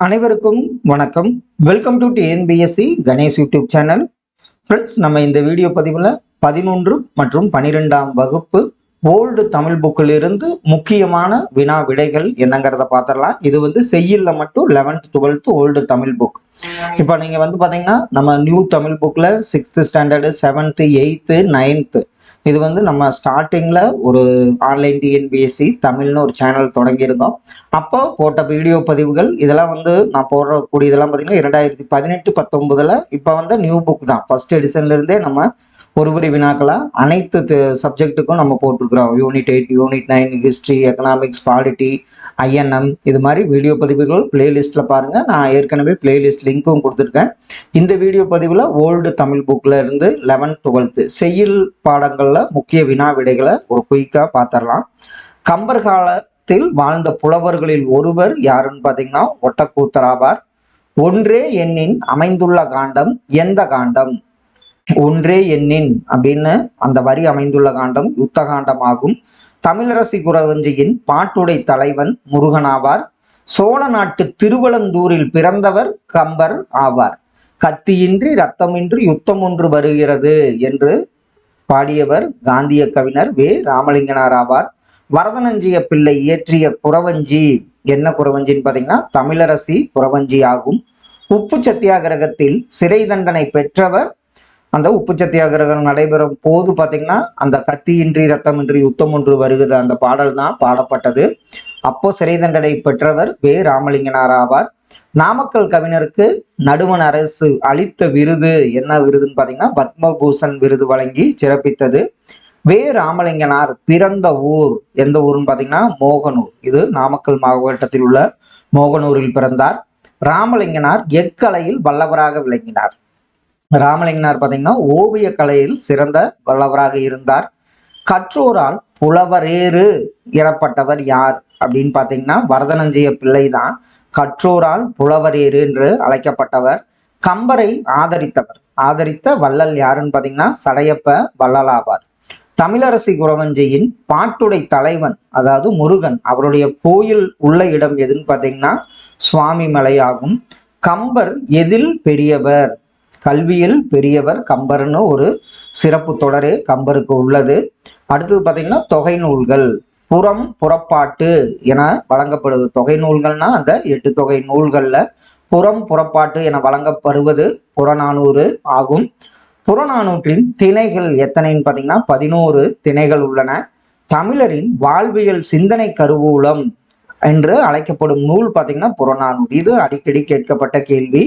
அனைவருக்கும் வணக்கம். Welcome to TNPSC Ganesh YouTube channel friends நம்ம இந்த வீடியோ பதிவில் பதினொன்று மற்றும் பனிரெண்டாம் வகுப்பு ஓல்டு தமிழ் புக்கில் இருந்து முக்கியமான வினா விடைகள் என்னங்கிறத பார்த்துடலாம் இது வந்து செய்யல மட்டும் eleventh twelfth old Tamil book இப்போ நீங்கள் வந்து பார்த்தீங்கன்னா நம்ம நியூ தமிழ் புக்கில் sixth standard seventh eighth ninth இது வந்து நம்ம ஸ்டார்டிங்கில் ஒரு ஆன்லைன் டிஎன்பிஎஸ்சி தமிழ்னு ஒரு சேனல் தொடங்கியிருந்தோம் அப்போ போட்ட வீடியோ பதிவுகள் இதெல்லாம் வந்து நான் போடக்கூடிய இதெல்லாம் பார்த்தீங்கன்னா இரண்டாயிரத்தி பதினெட்டு பத்தொன்பதில் இப்போ வந்து நியூ புக் தான். ஃபர்ஸ்ட் எடிஷன்லேருந்தே நம்ம ஒரு ஒரு வினாக்களாக அனைத்து சப்ஜெக்ட்டுக்கும் நம்ம போட்டிருக்கிறோம். Unit eight unit nine history economics polity INM இது மாதிரி வீடியோ பதிவுகள் பிளேலிஸ்ட்டில் பாருங்கள் நான் ஏற்கனவே பிளேலிஸ்ட் லிங்க்கும் கொடுத்துருக்கேன். இந்த வீடியோ பதிவில் ஓல்டு தமிழ் புக்கில் இருந்து லெவன்த் டுவெல்த்து செய்யுள் பாடங்களில் முக்கிய வினா விடைகளை ஒரு குயிக்காக பார்த்துடலாம் கம்பர் காலத்தில் வாழ்ந்த புலவர்களில் ஒருவர் யாருன்னு பார்த்தீங்கன்னா ஒட்டக்கூத்தராவார். ஒன்றே எண்ணின் அமைந்துள்ள காண்டம் எந்த காண்டம்? ஒன்றே எண்ணின் அப்படின்னு அந்த வரி அமைந்துள்ள காண்டம் யுத்த காண்டமாகும். தமிழரசி குறவஞ்சியின் பாட்டுடை தலைவன் முருகனாவார். சோழ நாட்டு திருவளந்தூரில் பிறந்தவர் கம்பர் ஆவார். கத்தியின்றி ரத்தமின்றி யுத்தம் ஒன்று வருகிறது என்று பாடியவர் காந்திய கவிஞர் வே. ராமலிங்கனார் ஆவார். வரதனஞ்சிய பிள்ளை இயற்றிய குறவஞ்சி என்ன குறவஞ்சின்னு பார்த்தீங்கன்னா தமிழரசி குறவஞ்சி ஆகும். உப்பு சத்தியாகிரகத்தில் சிறை தண்டனை பெற்றவர் அந்த உப்பு சத்தியாகிரகம் நடைபெறும் போது பார்த்தீங்கன்னா அந்த கத்தியின்றி ரத்தமின்றி யுத்தம் ஒன்று வருகிறது அந்த பாடல் தான் பாடப்பட்டது. அப்போ சிறை தண்டனை பெற்றவர் வே. ராமலிங்கனார் ஆவார். நாமக்கல் கவிஞருக்கு நடுவண் அரசு அளித்த விருது என்ன விருதுன்னு பார்த்தீங்கன்னா பத்மபூஷன் விருது வழங்கி சிறப்பித்தது. வே. ராமலிங்கனார் பிறந்த ஊர் எந்த ஊர்னு பார்த்தீங்கன்னா மோகனூர். இது நாமக்கல் மாவட்டத்தில் உள்ள மோகனூரில் பிறந்தார். ராமலிங்கனார் எக்கலையில் வல்லவராக விளங்கினார். ராமலிங்கனார் பார்த்தீங்கன்னா ஓவிய கலையில் சிறந்த வல்லவராக இருந்தார். கற்றோரால் புலவரேறு எனப்பட்டவர் யார் அப்படின்னு பார்த்தீங்கன்னா வரதனஞ்சிய பிள்ளை தான் கற்றோரால் புலவரேறு என்று அழைக்கப்பட்டவர். கம்பரை ஆதரித்தவர். ஆதரித்த வள்ளல் யாருன்னு பார்த்தீங்கன்னா சடையப்ப வள்ளலாவார் தமிழரசி குரவஞ்சியின் பாட்டுடை தலைவன் அதாவது முருகன் அவருடைய கோயில் உள்ள இடம் எதுன்னு பார்த்தீங்கன்னா சுவாமி மலை ஆகும். கம்பர் எதில் பெரியவர்? கல்வியில் பெரியவர் கம்பர்னு ஒரு சிறப்பு தொடரே கம்பருக்கு உள்ளது. அடுத்தது பார்த்தீங்கன்னா தொகை நூல்கள். புறம் புறப்பாட்டு என வழங்கப்படுவது. தொகை நூல்கள்னா அந்த எட்டு தொகை நூல்களில் புறம் புறப்பாட்டு என வழங்கப்படுவது புறநானூறு ஆகும். புறநானூற்றின் திணைகள் எத்தனைன்னு பார்த்தீங்கன்னா பதினோரு திணைகள் உள்ளன. தமிழரின் வாழ்வியல் சிந்தனை கருவூலம் என்று அழைக்கப்படும் நூல் பார்த்தீங்கன்னா புறநானூறு. இது அடிக்கடி கேட்கப்பட்ட கேள்வி.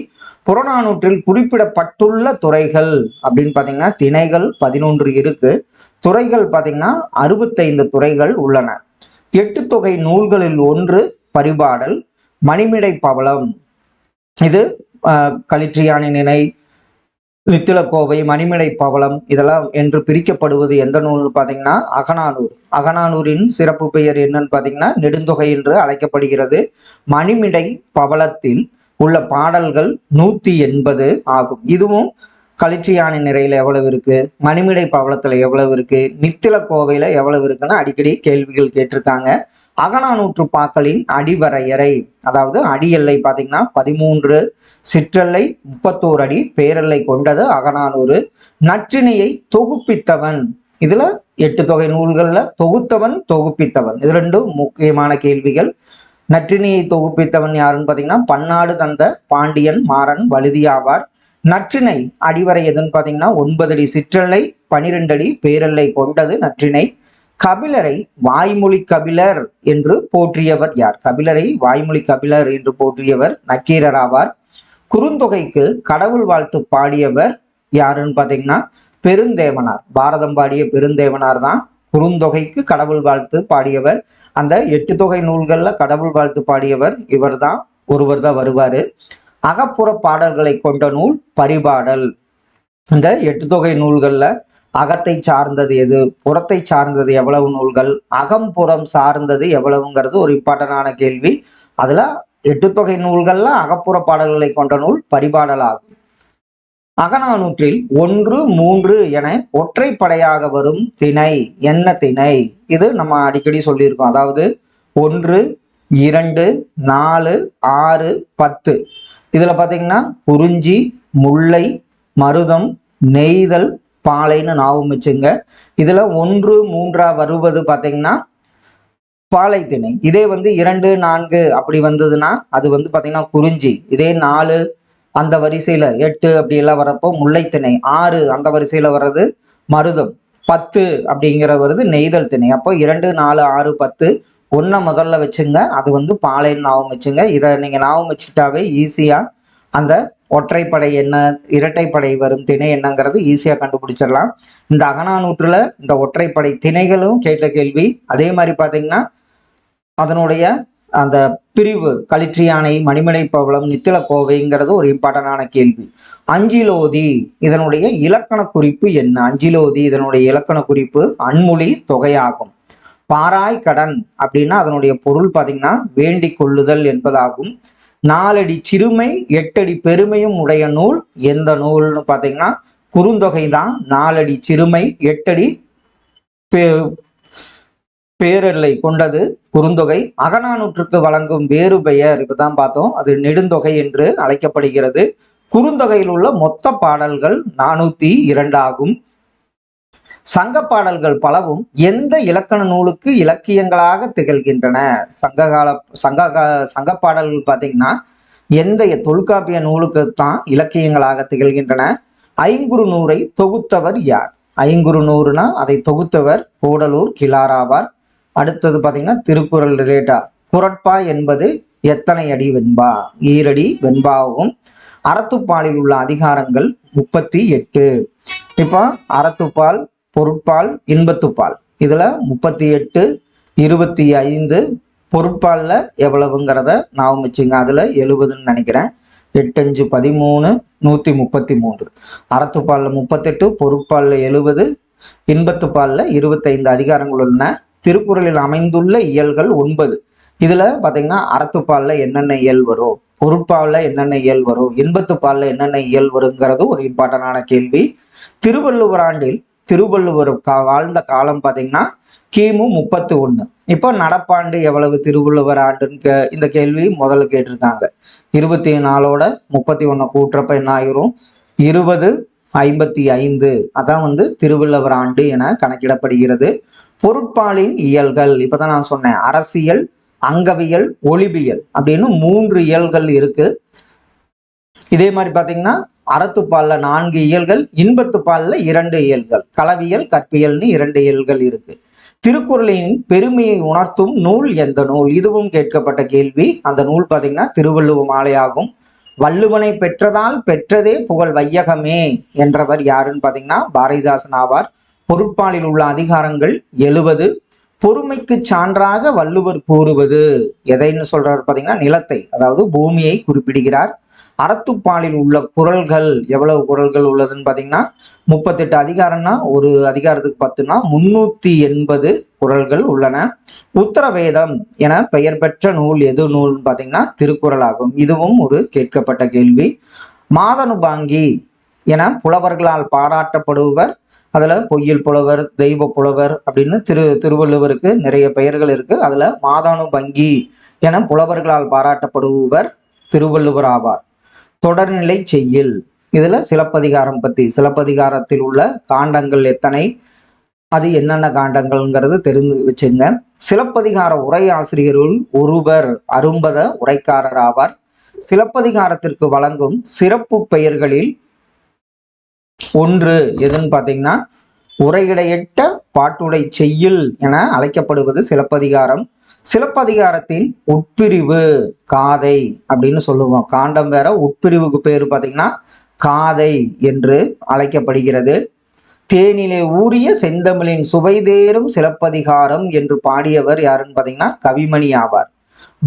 புறநானூற்றில் குறிப்பிடப்பட்டுள்ள துறைகள் அப்படின்னு பார்த்தீங்கன்னா திணைகள் பதினொன்று இருக்கு. துறைகள் பார்த்தீங்கன்னா அறுபத்தைந்து துறைகள் உள்ளன. எட்டு தொகை நூல்களில் ஒன்று பரிபாடல் மணிமிடை பவளம். இது களிற்றியானி நினை வித்திலக்கோவை மணிமிடை பவளம் இதெல்லாம் என்று பிரிக்கப்படுவது எந்த நூல் பார்த்தீங்கன்னா அகநானூர் அகநானூரின் சிறப்பு பெயர் என்னன்னு பார்த்தீங்கன்னா நெடுந்தொகை என்று அழைக்கப்படுகிறது. மணிமிடை பவளத்தில் உள்ள பாடல்கள் நூத்தி எண்பது ஆகும். இதுவும் களிற்றியானி நிறையில எவ்வளவு இருக்கு? மணிமிடை பவளத்துல எவ்வளவு இருக்கு? நித்தில கோவையில எவ்வளவு இருக்குன்னு அடிக்கடி கேள்விகள் கேட்டிருக்காங்க. அகநானூற்று பாக்களின் அடிவரையறை அதாவது அடி எல்லை பார்த்தீங்கன்னா பதிமூன்று சிற்றெல்லை முப்பத்தோரு அடி பேரெல்லை கொண்டது அகநானூறு. நற்றினையை தொகுப்பித்தவன் இதுல எட்டு தொகை நூல்கள்ல தொகுத்தவன் தொகுப்பித்தவன். இது ரெண்டும் முக்கியமான கேள்விகள். நற்றினையை தொகுப்பித்தவன் யாருன்னு பார்த்தீங்கன்னா பன்னாடு தந்த பாண்டியன் மாறன் வழுதியாவார். நற்றினை அடிவரை எதுன்னு பார்த்தீங்கன்னா ஒன்பது அடி சிற்றலை பனிரெண்டு அடி பேரல்லை கொண்டது நற்றினை கபிலரை வாய்மொழி கபிலர் என்று போற்றியவர் யார்? கபிலரை வாய்மொழி கபிலர் என்று போற்றியவர் நக்கீரர் ஆவார். குறுந்தொகைக்கு கடவுள் வாழ்த்து பாடியவர் யாருன்னு பார்த்தீங்கன்னா பெருந்தேவனார். பாரதம் பாடிய பெருந்தேவனார் தான். குறுந்தொகைக்கு கடவுள் வாழ்த்து பாடியவர். அந்த எட்டு தொகை நூல்களில் கடவுள் வாழ்த்து பாடியவர் இவர் தான் ஒருவர் தான் வருவார். அகப்புற பாடல்களை கொண்ட நூல் பரிபாடல். இந்த எட்டு தொகை நூல்களில் அகத்தை சார்ந்தது எது? புறத்தை சார்ந்தது எவ்வளவு நூல்கள்? அகம் புறம் சார்ந்தது எவ்வளவுங்கிறது ஒரு இம்பார்ட்டண்டான கேள்வி. அதில் எட்டு தொகை நூல்கள்ல அகப்புற பாடல்களை கொண்ட நூல் பரிபாடலாகும். அகநானூற்றில் ஒன்று மூன்று என ஒற்றைப்படையாக வரும் திணை. என்ன திணை? இது நம்ம அடிக்கடி சொல்லியிருக்கோம். அதாவது ஒன்று இரண்டு நாலு ஆறு பத்து. இதில் பார்த்தீங்கன்னா குறிஞ்சி முல்லை மருதம் நெய்தல் பாலைன்னு நாவும் வச்சுங்க. இதில் ஒன்று மூன்றா வருவது பார்த்தீங்கன்னா பாலை திணை. இதே வந்து இரண்டு நான்கு அப்படி வந்ததுன்னா அது வந்து பார்த்தீங்கன்னா குறிஞ்சி. இதே நாலு அந்த வரிசையில் எட்டு அப்படி எல்லாம் வரப்போ முல்லைத்திணை ஆறு அந்த வரிசையில் வர்றது மருதம். பத்து அப்படிங்கிற வருது நெய்தல் திணை. அப்போ இரண்டு நாலு ஆறு பத்து ஒன்றை முதல்ல வச்சுங்க. அது வந்து பாலைன்னு ஞாபகம் வச்சுங்க. இதை நீங்கள் ஞாபகம் வச்சுக்கிட்டாவே ஈஸியாக அந்த ஒற்றைப்படை என்ன இரட்டைப்படை வரும் திணை என்னங்கிறது ஈஸியாக கண்டுபிடிச்சிடலாம். இந்த அகநானூற்றில் இந்த ஒற்றைப்படை திணைகளும் கேட்ட கேள்வி. அதே மாதிரி பார்த்தீங்கன்னா அதனுடைய அந்த பிரிவு களிற்றியானை மணிமலை பவளம் நித்தில கோவைங்கிறது ஒரு இம்பார்ட்டண்டான கேள்வி. அஞ்சிலோதி இதனுடைய இலக்கண குறிப்பு என்ன? அஞ்சிலோதி இதனுடைய இலக்கண குறிப்பு அன்மொழி தொகையாகும். பாராய் கடன் அப்படின்னா அதனுடைய பொருள் பார்த்தீங்கன்னா வேண்டிக் கொள்ளுதல் என்பதாகும். நாலடி சிறுமை எட்டடி பெருமையும் உடைய நூல் எந்த நூல்னு பார்த்தீங்கன்னா குறுந்தொகை தான். நாலடி சிறுமை எட்டடி பே- பேரெல்லை கொண்டது குறுந்தொகை. அகநானூற்றுக்கு வழங்கும் வேறு பெயர் இப்பதான் பார்த்தோம். அது நெடுந்தொகை என்று அழைக்கப்படுகிறது. குறுந்தொகையில் உள்ள மொத்த பாடல்கள் நானூத்தி இரண்டு ஆகும் சங்க பாடல்கள் பலவும் எந்த இலக்கண நூலுக்கு இலக்கியங்களாக திகழ்கின்றன? சங்ககால சங்க சங்க பாடல்கள் பார்த்தீங்கன்னா எந்த தொல்காப்பிய நூலுக்கு தான் இலக்கியங்களாக திகழ்கின்றன? ஐங்குறு நூரை தொகுத்தவர் யார்? ஐங்குறு நூறுனா அதை தொகுத்தவர் கூடலூர் கிளாராவார். அடுத்தது பார்த்தீங்கன்னா திருக்குறள் ரிலேட்டா குரட்பா என்பது எத்தனை அடி வெண்பா? ஈரடி வெண்பாவும் அறத்துப்பாலில் உள்ள அதிகாரங்கள் முப்பத்தி எட்டு. இப்போ அறத்துப்பால் பொருட்பால் இன்பத்துப்பால் இதில் முப்பத்தி எட்டு இருபத்தி ஐந்து பொருட்பாலில் எவ்வளவுங்கிறத நான் வச்சுங்க. அதில் எழுபதுன்னு நினைக்கிறேன். எட்டஞ்சு பதிமூணு நூற்றி முப்பத்தி மூன்று அறத்துப்பாலில் முப்பத்தெட்டு பொருட்பாலில் எழுபது இன்பத்துப்பாலில் இருபத்தைந்து அதிகாரங்கள் உள்ளன. திருக்குறளில் அமைந்துள்ள இயல்கள் ஒன்பது. இதில் பார்த்தீங்கன்னா அறத்துப்பாலில் என்னென்ன இயல் வரும்? பொருட்பாலில் என்னென்ன இயல் வரும்? இன்பத்துப்பாலில் என்னென்ன இயல் வருங்கிறது ஒரு இம்பார்ட்டண்டான கேள்வி. திருவள்ளுவர் ஆண்டில் திருவள்ளுவர் கா வாழ்ந்த காலம் பார்த்தீங்கன்னா கிமு முப்பத்து ஒன்று இப்போ நடப்பாண்டு எவ்வளவு திருவள்ளுவர் ஆண்டுன்னு கே இந்த கேள்வி முதல்ல கேட்டிருக்காங்க. இருபத்தி நாலோட முப்பத்தி ஒன்று கூட்டுறப்ப என்ன ஆகிரும் இருபது ஐம்பத்தி ஐந்து. அதான் வந்து திருவள்ளுவர் ஆண்டு என கணக்கிடப்படுகிறது. பொருட்பாலின் இயல்கள் இப்போ தான் நான் சொன்னேன் அரசியல் அங்கவியல் ஒளிபியல் அப்படின்னு மூன்று இயல்கள் இருக்குது இதே மாதிரி பார்த்தீங்கன்னா அறத்துப்பால்ல நான்கு இயல்கள் இன்பத்துப்பாலில் இரண்டு இயல்கள். கலவியல் கற்பியல்னு இரண்டு இயல்கள் இருக்கு. திருக்குறளின் பெருமையை உணர்த்தும் நூல் எந்த நூல்? இதுவும் கேட்கப்பட்ட கேள்வி. அந்த நூல் பார்த்தீங்கன்னா திருவள்ளுவ மாலையாகும் வள்ளுவனை பெற்றதால் பெற்றதே புகழ் வையகமே என்றவர் யாருன்னு பார்த்தீங்கன்னா பாரதிதாசன் ஆவார். பொருட்பாலில் உள்ள அதிகாரங்கள் எழுவது. பொறுமைக்கு சான்றாக வள்ளுவர் கூறுவது. எதைன்னு சொல்றாரு பார்த்தீங்கன்னா நிலத்தை அதாவது பூமியை குறிப்பிடுகிறார். அறத்துப்பாலில் உள்ள குறள்கள் எவ்வளவு குறள்கள் உள்ளதுன்னு பார்த்தீங்கன்னா முப்பத்தெட்டு அதிகாரம்னா ஒரு அதிகாரத்துக்கு பத்துனா முன்னூத்தி எண்பது குறள்கள் உள்ளன. உத்தரவேதம் என பெயர் பெற்ற நூல் எது நூல்னு பார்த்தீங்கன்னா திருக்குறள் ஆகும் இதுவும் ஒரு கேட்கப்பட்ட கேள்வி. மாதனுபாங்கி என புலவர்களால் பாராட்டப்படுபவர் அதில் பொய்யில் புலவர் தெய்வ புலவர் அப்படின்னு திரு திருவள்ளுவருக்கு நிறைய பெயர்கள் இருக்குது அதில் மாதானு பங்கி என புலவர்களால் பாராட்டப்படுபவர் திருவள்ளுவர் ஆவார். தொடர்நிலை செய்யில். இதுல சிலப்பதிகாரம் பத்தி சிலப்பதிகாரத்தில் உள்ள காண்டங்கள் எத்தனை அது என்னென்ன காண்டங்கள்ங்கிறது தெரிந்து வச்சுங்க. சிலப்பதிகார உரை ஆசிரியருள் ஒருவர் அரும்பத உரைக்காரர் ஆவார். சிலப்பதிகாரத்திற்கு வழங்கும் சிறப்பு பெயர்களில் ஒன்று எதுன்னு பார்த்தீங்கன்னா உரையிடையிட்ட பாட்டுடை செய்யுள் என அழைக்கப்படுவது சிலப்பதிகாரம். சிலப்பதிகாரத்தின் உட்பிரிவு காதை அப்படின்னு சொல்லுவோம். காண்டம் வேற உட்பிரிவுக்கு பேர் பார்த்தீங்கன்னா காதை என்று அழைக்கப்படுகிறது. தேனிலே ஊறிய செந்தமிழின் சுவைதேரும் சிலப்பதிகாரம் என்று பாடியவர் யாருன்னு பார்த்தீங்கன்னா கவிமணி ஆவார்.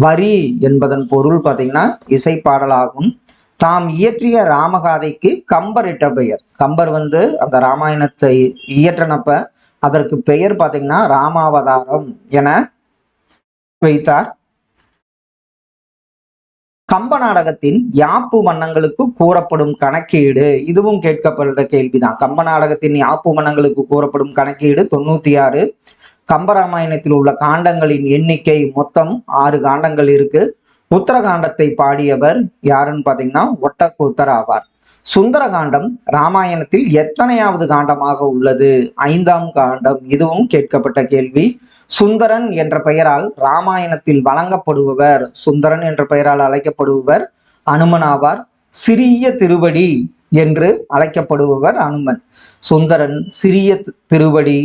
வரி என்பதன் பொருள் பார்த்தீங்கன்னா இசைப்பாடலாகும். தாம் இயற்றிய ராமகாதைக்கு கம்பர் இட்ட பெயர். கம்பர் வந்து அந்த ராமாயணத்தை இயற்றினப்ப அதற்கு பெயர் பார்த்தீங்கன்னா ராமாவதாரம் என வைத்தார். கம்ப நாடகத்தின் யாப்பு மன்னங்களுக்கு கூறப்படும் கணக்கீடு இதுவும் கேட்கப்பட்ட கேள்விதான். கம்ப நாடகத்தின் யாப்பு மன்னங்களுக்கு கூறப்படும் கணக்கீடு தொண்ணூத்தி ஆறு கம்பராமாயணத்தில் உள்ள காண்டங்களின் எண்ணிக்கை மொத்தம் ஆறு காண்டங்கள் இருக்கு. உத்தரகாண்டத்தை பாடியவர் யாருன்னு பாத்தீங்கன்னா ஒட்டக்கூத்தர் ஆவார். சுந்தரகாண்டம் ராமாயணத்தில் எத்தனையாவது காண்டமாக உள்ளது? ஐந்தாம் காண்டம் இதுவும் கேட்கப்பட்ட கேள்வி. சுந்தரன் என்ற பெயரால் ராமாயணத்தில் வழங்கப்படுபவர். சுந்தரன் என்ற பெயரால் அழைக்கப்படுபவர் அனுமன் ஆவார் சிறிய திருவடி என்று அழைக்கப்படுபவர் அனுமன். சுந்தரன் சிறிய திருவடி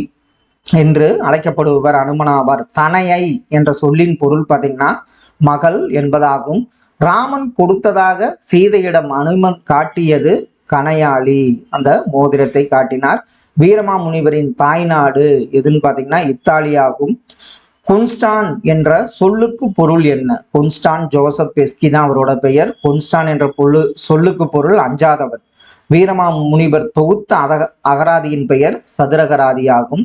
என்று அழைக்கப்படுபவர் அனுமனாவார். தனையை என்ற சொல்லின் பொருள் பார்த்தீங்கன்னா மகள் என்பதாகும். ராமன் கொடுத்ததாக சீதையிடம் அனுமன் காட்டியது கனையாளி அந்த மோதிரத்தை காட்டினார். வீரமாமுனிவரின் தாய்நாடு எதுன்னு பார்த்தீங்கன்னா இத்தாலியாகும். கொன்ஸ்டான் என்ற சொல்லுக்கு பொருள் என்ன? கொன்ஸ்டான் ஜோசப் பெஸ்கி தான் அவரோட பெயர். கொன்ஸ்டான் என்ற பொருள் சொல்லுக்கு பொருள் அஞ்சாதவன். வீரமா முனிவர் தொகுத்த அக அகராதியின் பெயர் சதுரகராதி ஆகும்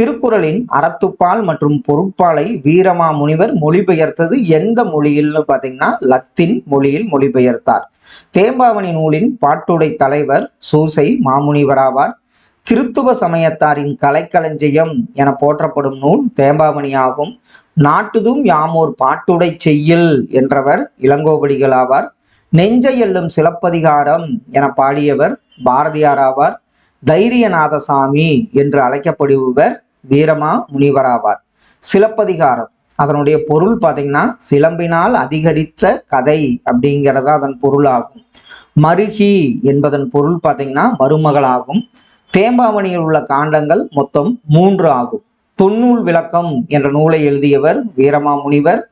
திருக்குறளின் அறத்துப்பால் மற்றும் பொருட்பாலை வீரமா முனிவர் மொழிபெயர்த்தது எந்த மொழியில்னு பார்த்தீங்கன்னா லத்தீன் மொழியில் மொழிபெயர்த்தார். தேம்பாவணி நூலின் பாட்டுடை தலைவர் சூசை மாமுனிவராவார். கிறித்துவ சமயத்தாரின் கலைக்களஞ்சியம் என போற்றப்படும் நூல் தேம்பாவணி ஆகும் நாட்டுதும் யாமோர் பாட்டுடை செய்யில் என்றவர் இளங்கோவடிகள் ஆவார் நெஞ்சை எல்லும் சிலப்பதிகாரம் என பாடியவர் பாரதியார் ஆவார் தைரியநாதசாமி என்று அழைக்கப்படுபவர் வீரமா முனிவராவார். சிலப்பதிகாரம். அதனுடைய பொருள் பார்த்தீங்கன்னா சிலம்பினால் அதிகரித்த கதை அப்படிங்கிறதா அதன் பொருளாகும். மருகி என்பதன் பொருள் பார்த்தீங்கன்னா மருமகளாகும். தேம்பாவணியில் உள்ள காண்டங்கள் மொத்தம் மூன்று ஆகும். தொன்னூல் விளக்கம் என்ற நூலை எழுதியவர் வீரமா முனிவர்.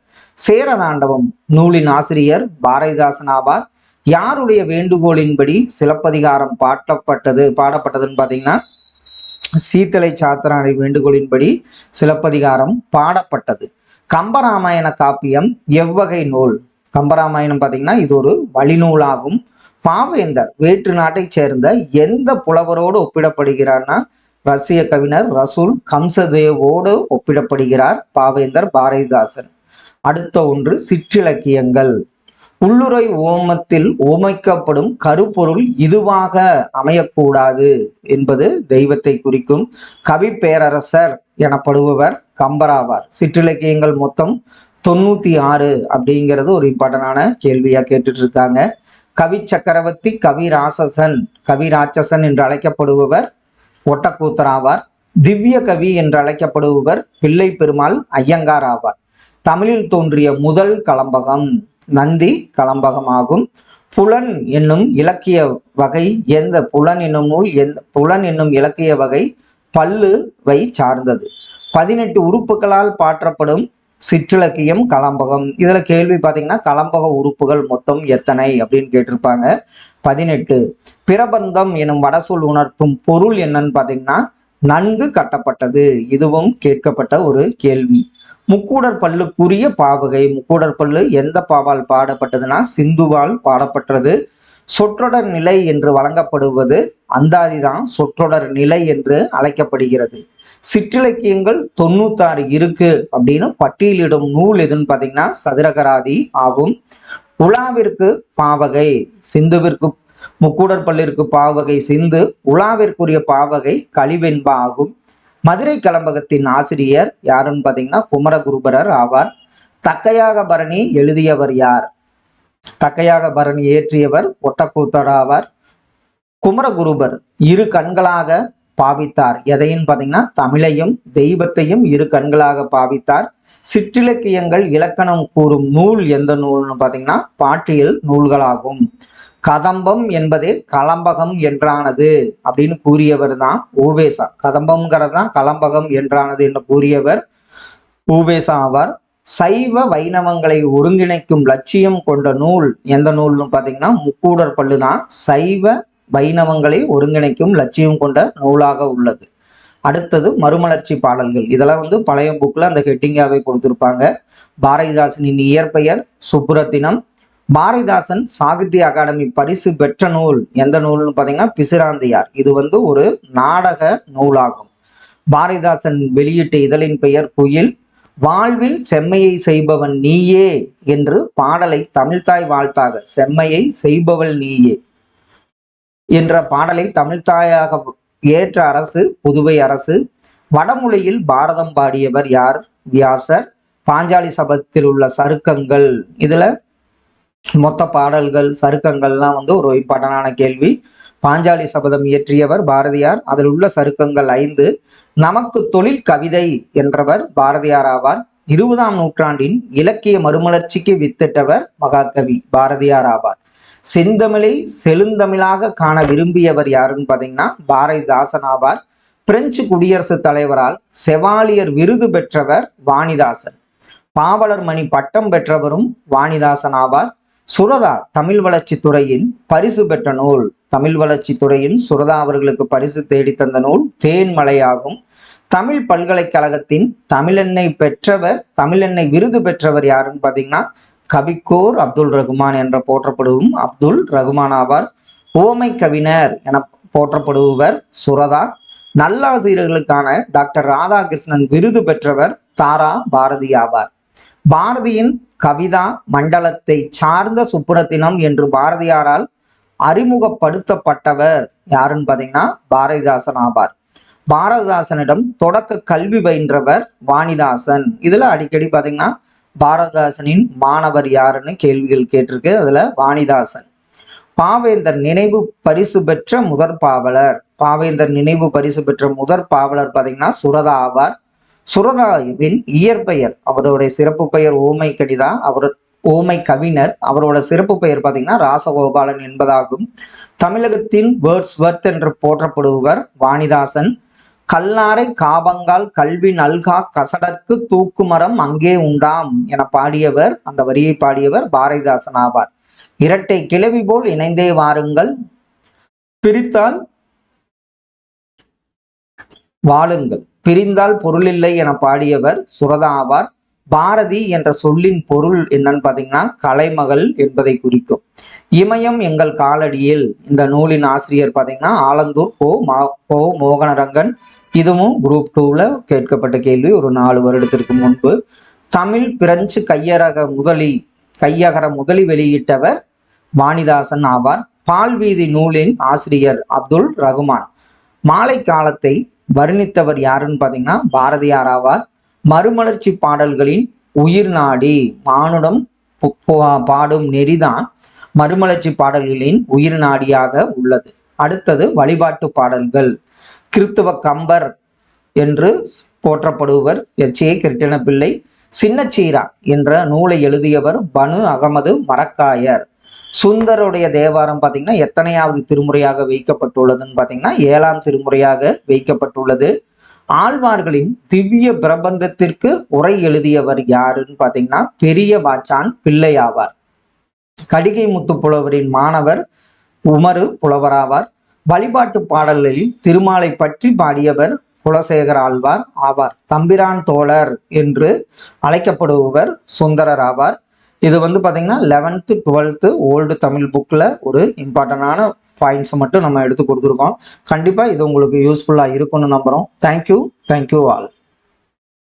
சேரதாண்டவம் நூலின் ஆசிரியர் பாரதிதாசன் ஆவார். யாருடைய வேண்டுகோளின்படி சிலப்பதிகாரம் பாட்டப்பட்டது பாடப்பட்டதுன்னு பார்த்தீங்கன்னா சீத்தலை சாத்திரானை வேண்டுகோளின்படி சிலப்பதிகாரம் பாடப்பட்டது. கம்பராமாயண காப்பியம் எவ்வகை நூல். கம்பராமாயணம் பார்த்தீங்கன்னா இது ஒரு வழிநூலாகும். பாவேந்தர் வேற்று நாட்டைச் சேர்ந்த எந்த புலவரோடு ஒப்பிடப்படுகிறார்னா ரஷ்ய கவிஞர் ரசூல் கம்சதேவோடு ஒப்பிடப்படுகிறார் பாவேந்தர் பாரதிதாசன். அடுத்த ஒன்று சிற்றிலக்கியங்கள். உள்ளுரை ஓமத்தில் ஓமைக்கப்படும் கருப்பொருள் இதுவாக அமையக்கூடாது என்பது தெய்வத்தை குறிக்கும் கவி பேரரசர் எனப்படுபவர் கம்பராவார். சிற்றிலக்கியங்கள் மொத்தம் தொண்ணூத்தி ஆறு அப்படிங்கிறது ஒரு இம்பார்ட்டண்டான கேள்வியா கேட்டுட்டு இருக்காங்க கவி சக்கரவர்த்தி கவி ராசசன் கவி ராட்சசன் என்று அழைக்கப்படுபவர் ஒட்டக்கூத்தர் ஆவார். திவ்ய கவி என்று அழைக்கப்படுபவர் பிள்ளை பெருமாள் ஐயங்கார் ஆவார். தமிழில் தோன்றிய முதல் களம்பகம் நந்தி கலம்பகமாகும். ஆகும் புலன் என்னும் இலக்கிய வகை எந்த புலன் என்னும் நூல் எந்த புலன் என்னும் இலக்கிய வகை பல்லுவை சார்ந்தது. பதினெட்டு உறுப்புகளால் பாற்றப்படும் சிற்றிலக்கியம் கலம்பகம். இதில் கேள்வி பார்த்தீங்கன்னா கலம்பக உறுப்புகள் மொத்தம் எத்தனை அப்படின்னு கேட்டிருப்பாங்க. பதினெட்டு பிரபந்தம் எனும் வடசொல் உணர்த்தும் பொருள் என்னன்னு பார்த்தீங்கன்னா நன்கு கட்டப்பட்டது. இதுவும் கேட்கப்பட்ட ஒரு கேள்வி. முக்கூடர் பல்லுக்குரிய பாவகை. முக்கூடர் பல்லு எந்த பாவால் பாடப்பட்டதுன்னா சிந்துவால் பாடப்பட்டது. சொற்றொடர் நிலை என்று வழங்கப்படுவது அந்தாதிதான் சொற்றொடர் நிலை என்று அழைக்கப்படுகிறது. சிற்றிலக்கியங்கள் தொண்ணூத்தாறு இருக்கு அப்படின்னு பட்டியலிடும் நூல் எதுன்னு பார்த்தீங்கன்னா சதுரகராதி ஆகும். உலாவிற்கு பாவகை சிந்துவிற்கு முக்கூடர் பல்லிற்கு பாவகை சிந்து உலாவிற்குரிய பாவகை கலிவெண்பா ஆகும். மதுரை கலம்பகத்தின் ஆசிரியர் யாருன்னு பார்த்தீங்கன்னா குமரகுருபரர் ஆவார். தக்கையாக பரணி எழுதியவர் யார்? தக்கையாக பரணி ஏற்றியவர் ஒட்டக்கூத்தர் ஆவார். குமரகுருபர் இரு கண்களாக பாவித்தார். எதையும் பார்த்தீங்கன்னா தமிழையும் தெய்வத்தையும் இரு கண்களாக பாவித்தார். சிற்றிலக்கியங்கள் இலக்கணம் கூறும் நூல் எந்த நூல்னு பார்த்தீங்கன்னா பாட்டியல் நூல்களாகும். கதம்பம் என்பது கலம்பகம் என்றானது அப்படின்னு கூறியவர் தான் ஊவேசா கதம்பம்ங்கிறது தான் கலம்பகம் என்றானது என்று கூறியவர் ஊவேசா ஆவார். சைவ வைணவங்களை ஒருங்கிணைக்கும் லட்சியம் கொண்ட நூல் எந்த நூல்னு பார்த்தீங்கன்னா முக்கூடர் பல்லு தான். சைவ வைணவங்களை ஒருங்கிணைக்கும் லட்சியம் கொண்ட நூலாக உள்ளது. அடுத்தது மறுமலர்ச்சி பாடல்கள். இதெல்லாம் வந்து பழைய புக்கில் அந்த ஹெட்டிங்காகவே கொடுத்துருப்பாங்க. பாரதிதாசனின் இயற்பெயர் சுப்புரத்தினம். பாரதிதாசன் சாகித்ய அகாடமி பரிசு பெற்ற நூல் எந்த நூல்னு பார்த்தீங்கன்னா பிசிராந்தையார். இது வந்து ஒரு நாடக நூலாகும். பாரதிதாசன் வெளியிட்ட இதழின் பெயர் குயில் வாழ்வில் செம்மையை செய்பவன் நீயே என்று பாடலை தமிழ்தாய் வாழ்த்தாக செம்மையை செய்பவள் நீயே என்ற பாடலை தமிழ்தாயாக ஏற்ற அரசு புதுவை அரசு வடமொழியில் பாரதம் பாடியவர் யார்? வியாசர் பாஞ்சாலி சபத்தில் உள்ள சருக்கங்கள். இதுல மொத்த பாடல்கள் சருக்கங்கள்லாம் வந்து ஒரு இம்பார்ட்டனான கேள்வி. பாஞ்சாலி சபதம் இயற்றியவர் பாரதியார். அதில் உள்ள சருக்கங்கள் ஐந்து. நமக்கு தொழில் கவிதை என்றவர் பாரதியார் ஆவார். இருபதாம் நூற்றாண்டின் இலக்கிய மறுமலர்ச்சிக்கு வித்திட்டவர் மகாகவி பாரதியார் ஆவார். செந்தமிழை செழுந்தமிழாக காண விரும்பியவர் யாருன்னு பார்த்தீங்கன்னா பாரதிதாசன் ஆவார். பிரெஞ்சு குடியரசுத் தலைவரால் செவாலியர் விருது பெற்றவர் வாணிதாசன். பாவலர் மணி பட்டம் பெற்றவரும் வாணிதாசன் ஆவார். சுரதா தமிழ் வளர்ச்சி துறையின் பரிசு பெற்ற நூல். தமிழ் வளர்ச்சி துறையின் சுரதா அவர்களுக்கு பரிசு தேடி தந்த நூல் தேன்மலையாகும். தமிழ் பல்கலைக்கழகத்தின் தமிழெண்ணை பெற்றவர் தமிழெண்ணை விருது பெற்றவர் யாருன்னு பார்த்தீங்கன்னா கபிக்கோர் அப்துல் ரகுமான் என்ற போற்றப்படுவும் அப்துல் ரகுமான் ஆவார். ஓமை கவிஞர் என போற்றப்படுபவர் சுரதா. நல்லாசிரியர்களுக்கான டாக்டர் ராதாகிருஷ்ணன் விருது பெற்றவர் தாரா பாரதி ஆவார். பாரதியின் கவிதா மண்டலத்தை சார்ந்த சுப்புரத்தினம் என்று பாரதியாரால் அறிமுகப்படுத்தப்பட்டவர். யாருன்னு பார்த்தீங்கன்னா பாரதிதாசன் ஆவார். பாரதிதாசனிடம் தொடக்க கல்வி பயின்றவர் வாணிதாசன். இதுல அடிக்கடி பார்த்தீங்கன்னா பாரதிதாசனின் மாணவர் யாருன்னு கேள்விகள் கேட்டிருக்கு. அதுல வாணிதாசன். பாவேந்தர் நினைவு பரிசு பெற்ற முதற் பாவலர். பாவேந்தர் நினைவு பரிசு பெற்ற முதற் பாவலர் பார்த்தீங்கன்னா சுரதா ஆவார். சுரதாவின் இயற்பெயர் அவருடைய சிறப்பு பெயர் ஓமை கடிதா அவர் ஓமை கவிஞர் அவரோட சிறப்பு பெயர் பார்த்தீங்கன்னா ராசகோபாலன் என்பதாகும். தமிழகத்தின் வேர்ட்ஸ் வர்த் என்று போற்றப்படுபவர் வாணிதாசன். கல்லாரை காபங்கால் கல்வி நல்கா கசடற்கு தூக்குமரம் அங்கே உண்டாம் என பாடியவர் அந்த வரியை பாடியவர் பாரதிதாசன் ஆவார். இரட்டை கிளவி போல் இணைந்தே வாருங்கள். பிரித்தால் வாழுங்கள். பிரிந்தால் பொருளில்லை என பாடியவர் சுரதா ஆவார். பாரதி என்ற சொல்லின் பொருள் என்னன்னு பார்த்தீங்கன்னா கலைமகள் என்பதை குறிக்கும். இமயம் எங்கள் காலடியில் இந்த நூலின் ஆசிரியர் பார்த்தீங்கன்னா ஆலந்தூர் ஹோ மா ஹோ மோகனரங்கன். இதுவும் குரூப் டூவில் கேட்கப்பட்ட கேள்வி ஒரு நாலு வருடத்திற்கு முன்பு. தமிழ் பிரெஞ்சு கையரக முதலி கையகர முதலி வெளியிட்டவர் வாணிதாசன் ஆவார். பால்வீதி நூலின் ஆசிரியர் அப்துல் ரகுமான். மாலை காலத்தை வர்ணித்தவர் யாருன்னு பார்த்தீங்கன்னா பாரதியார் ஆவார். மறுமலர்ச்சி பாடல்களின் உயிர் நாடி மானுடம் பாடும் நெறிதான் மறுமலர்ச்சி பாடல்களின் உயிர் நாடியாக உள்ளது. அடுத்தது வழிபாட்டு பாடல்கள். கிறித்துவ கம்பர் என்று போற்றப்படுபவர் எச். ஏ. கிருட்டிணப்பிள்ளை சின்ன சின்னச்சீரா என்ற நூலை எழுதியவர் பனு அகமது மரக்காயர். சுந்தருடைய தேவாரம் பார்த்தீங்கன்னா எத்தனையாவது திருமுறையாக வைக்கப்பட்டுள்ளதுன்னு பார்த்தீங்கன்னா ஏழாம் திருமுறையாக வைக்கப்பட்டுள்ளது. ஆழ்வார்களின் திவ்ய பிரபந்தத்திற்கு உரை எழுதியவர் யாருன்னு பார்த்தீங்கன்னா பெரிய வாச்சான் பிள்ளை ஆவார் கடிகை முத்து புலவரின் மாணவர் உமரு புலவராவார். வழிபாட்டு பாடல்களில் திருமாலை பற்றி பாடியவர் குலசேகர் ஆழ்வார் ஆவார். தம்பிரான் தோழர் என்று அழைக்கப்படுபவர் சுந்தரர் ஆவார் இது வந்து பார்த்தீங்கன்னா லெவன்த்து டுவெல்த்து ஓல்டு தமிழ் புக்கில் ஒரு இம்பார்ட்டண்டான பாயிண்ட்ஸை மட்டும் நம்ம எடுத்து கொடுத்துருக்கோம். கண்டிப்பாக இது உங்களுக்கு யூஸ்ஃபுல்லாக இருக்கும்னு நம்புகிறோம் தேங்க்யூ தேங்க்யூ ஆல்